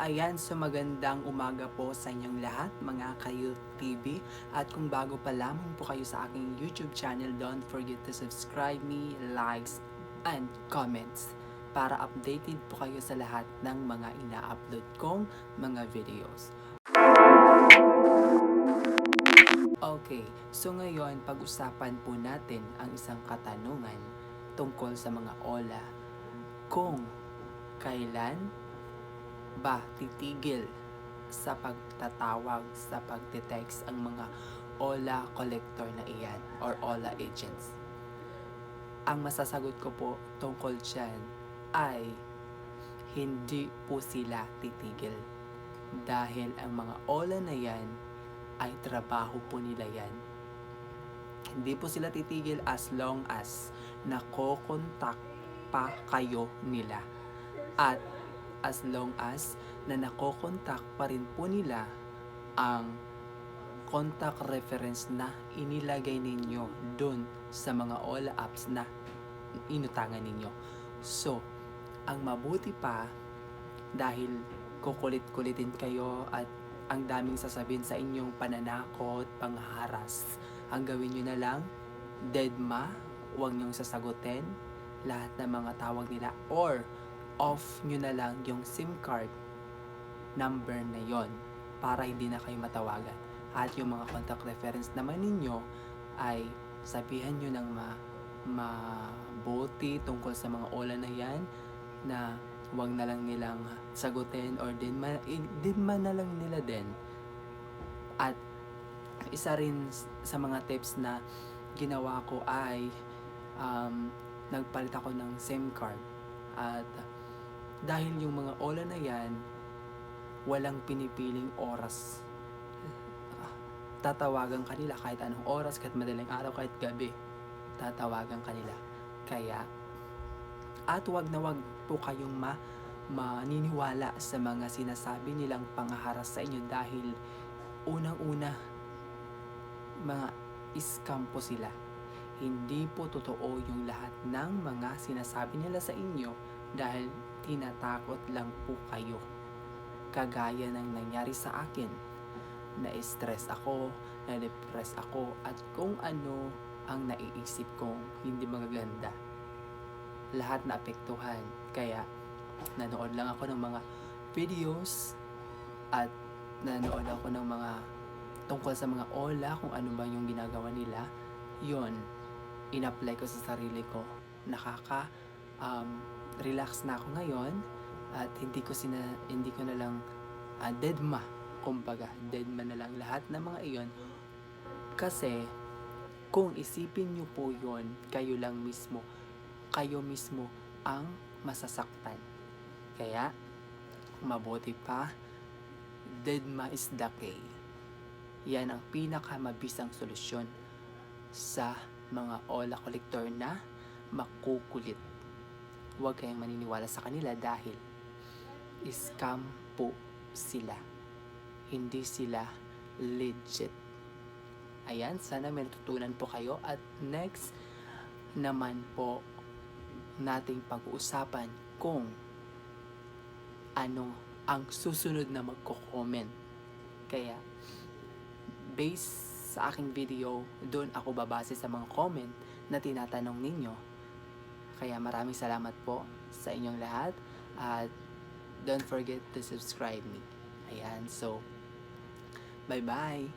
Ayan, so magandang umaga po sa inyong lahat, mga kayo TV. At kung bago pa lamang po kayo sa aking YouTube channel, don't forget to subscribe me, likes, and comments para updated po kayo sa lahat ng mga ina-upload kong mga videos. Okay, so ngayon pag-usapan po natin ang isang katanungan tungkol sa mga ola. Kung kailan ba titigil sa pagtatawag sa pagte-text ang mga OLA collector na iyan or OLA agents? Ang masasagot ko po tungkol dyan ay hindi po sila titigil dahil ang mga OLA na yan ay trabaho po nila yan. Hindi po sila titigil as long as nakokontak pa kayo nila. At as long as na nakokontak pa rin po nila ang contact reference na inilagay ninyo dun sa mga all apps na inutangan ninyo. So, ang mabuti pa dahil kukulit-kulitin kayo at ang daming sasabihin sa inyong pananakot, pangharas, ang gawin nyo na lang, deadma, huwag nyong sasagutin lahat ng mga tawag nila or off nyo na lang yung SIM card number na yon para hindi na kayo matawagan. At yung mga contact reference naman ninyo ay sabihan nyo ng ma mabuti tungkol sa mga ola na yan na wag na lang nilang sagutin or din man, din man na lang nila din. At isa rin sa mga tips na ginawa ko ay um, nagpalit ako ng SIM card. At dahil yung mga ola na yan, walang pinipiling oras. Tatawagan kanila kahit anong oras, kahit madaling araw, kahit gabi. Tatawagan kanila. Kaya, at wag na wag po kayong ma maniniwala sa mga sinasabi nilang pangaharas sa inyo dahil unang-una mga scam po sila. Hindi po totoo yung lahat ng mga sinasabi nila sa inyo dahil tinatakot lang po kayo. Kagaya ng nangyari sa akin. Na-stress ako, na-depress ako, at kung ano ang naiisip kong hindi magaganda. Lahat na apektuhan. Kaya, nanood lang ako ng mga videos at nanood ako ng mga tungkol sa mga ola, kung ano ba yung ginagawa nila. Yon in-apply ko sa sarili ko. Nakaka um, relax na ako ngayon at hindi ko sina hindi ko na lang uh, deadma kumbaga deadma na lang lahat ng mga iyon. Kasi kung isipin nyo po yon kayo lang mismo kayo mismo ang masasaktan. Kaya mabuti pa deadma is the key. Yan ang pinakamabisang solusyon sa mga ola collector na makukulit huwag kayong maniniwala sa kanila dahil scam po sila. Hindi sila legit. Ayan, sana may natutunan po kayo. At next naman po nating pag-uusapan kung ano ang susunod na magko-comment. Kaya, based sa aking video, doon ako babase sa mga comment na tinatanong ninyo kaya maraming salamat po sa inyong lahat at don't forget to subscribe me. Ayan, so, bye-bye!